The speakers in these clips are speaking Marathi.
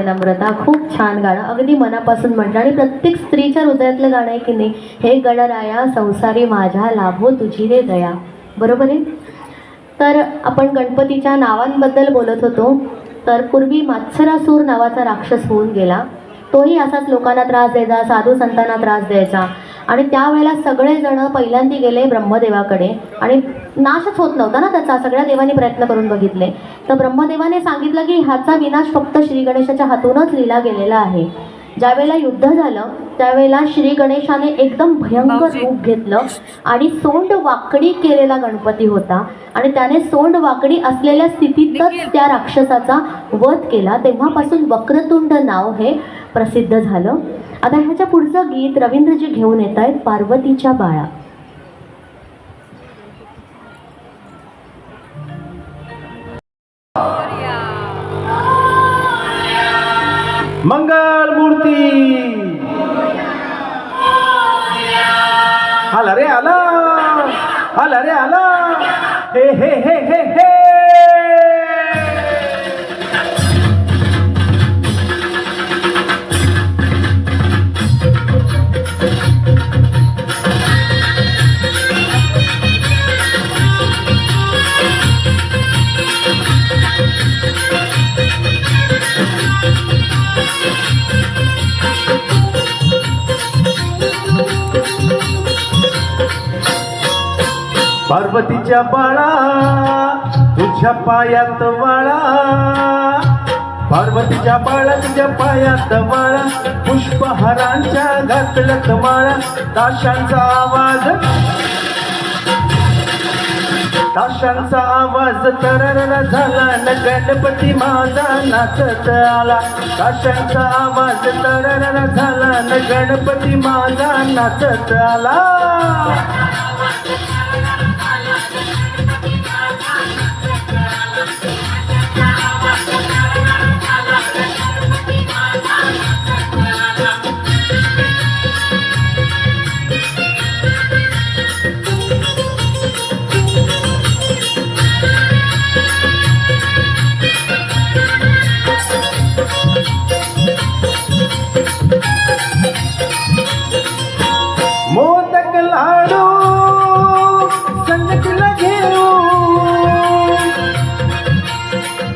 नम्रता खूप छान गाणं. अगदी मनापासून म्हटलं. आणि प्रत्येक स्त्रीच्या हृदयातलं गाणं आहे की नाही? हे गणराया संसारी माझ्या लाभो तुझी रे दया. बरोबर आहे? तर आपण गणपतीच्या नावांबद्दल बोलत होतो. तर पूर्वी मात्सरासूर नावाचा राक्षस होऊन गेला. तोही असाच लोकांना त्रास द्यायचा साधू संतांना त्रास द्यायचा. आणि त्यावेळेला सगळेजण पहिल्यांदा गेले ब्रह्मदेवाकडे. आणि नाशच होत नव्हता ना त्याचा. सगळ्या देवाने प्रयत्न करून बघितले. तर ब्रह्मदेवाने सांगितलं की ह्याचा विनाश फक्त श्री गणेशाच्या हातूनच लिहिला गेलेला आहे. ज्यावेळेला युद्ध झालं त्यावेळेला श्री गणेशाने एकदम भयंकर रूप घेतलं आणि सोंड वाकडी केलेला गणपती होता. आणि त्याने सोंड वाकडी असलेल्या स्थितीतच त्या राक्षसाचा वध केला. तेव्हापासून वक्रतुंड नाव हे प्रसिद्ध झालं. आता ह्याच्या पुढचं गीत रवींद्रजी घेऊन येत आहेत पार्वतीच्या बाळा. मंगल आला रे आला आला रे आला हे हे हे हे हे पार्वतीच्या बाळा तुझ्या पायात वाळा. पार्वतीच्या बाळा तुझ्या पायात वाळा. पुष्पहारांच्या घातलत माळा. ताशांचा आवाज. ताशांचा आवाज तररला झाला न गणपती माझा नाचत आला. ताशांचा आवाज तररला झाला न गणपती माझा नाचत आला.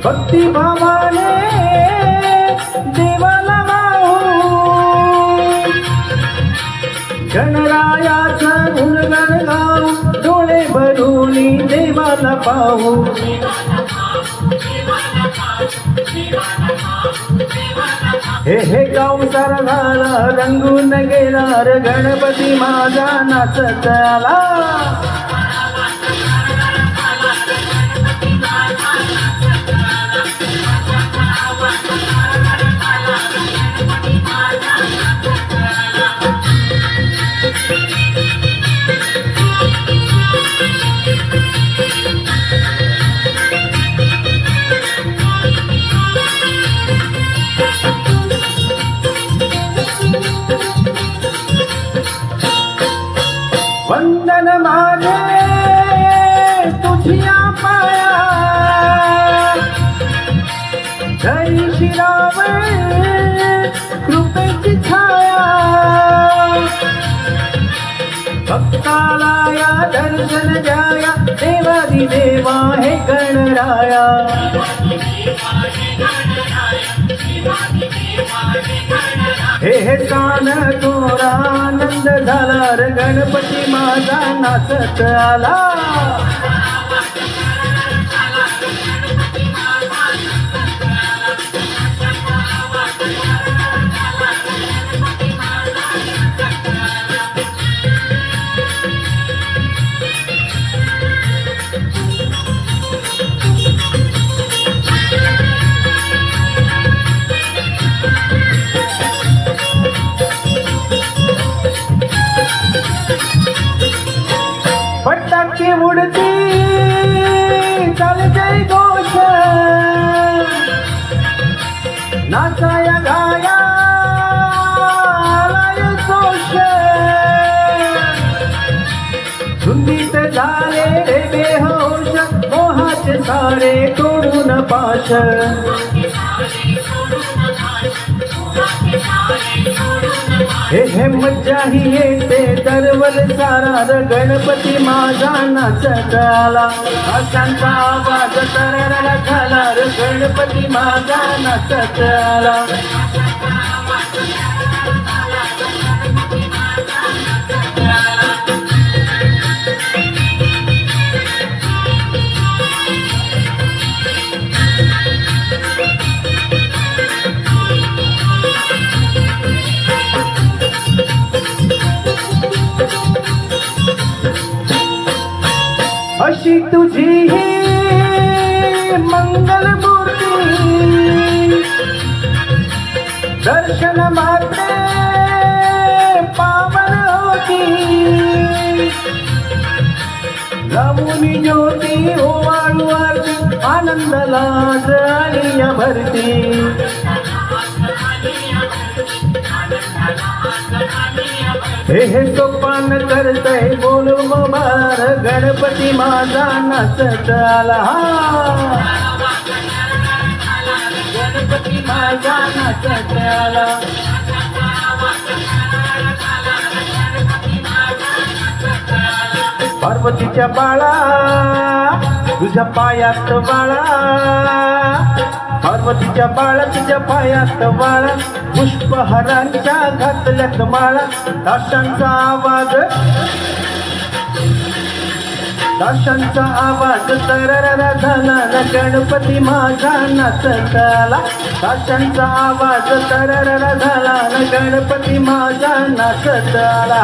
भक्ती भावाने देवाला माऊ गणरायाचं गुणगण गाऊ डोळे भरून देवाला पाहू हे हे गाव सारा झाला रंगून गेला रे गणपती माझा नाचत आला जय श्रीराम कृपेची छाया। भक्ताला या दर्शन द्याया देवादी देवा हे गणराया। हे हे कान तोरा आनंद झाला रे गणपती माझा नाचत आला। फटाके उडती. चालते घोष नाचाया गाया. सोष सुंदीत झाले रे बेहोश. मोहाचे सारे तोडून पाश. हे हे मज्जा ही येते गणपती माझा नाचत आला आशांचा आवाज तर झाला गणपती माझा नाचत तुझी ही मंगल मूर्ती. दर्शन मात्र पावन होती. लावून ज्योती ओवाळू आनंद लाज आणि भरती हे हे सोपान करतय बोल मोबार गणपती माझा नाचत आला. गणपती माझा नाचत आला. पार्वतीच्या बाळा. तुझ्या पायात बाळा पार्वतीच्या बाळा तुझ्या पायात बाळा पुष्पहरांच्या घातल्यात माळा. ताशांचा आवाज ताशांचा आवाज तररा झाला न गणपती माझा नाचत आला ताशांचा आवाज तररा झाला न गणपती माझा नाचत आला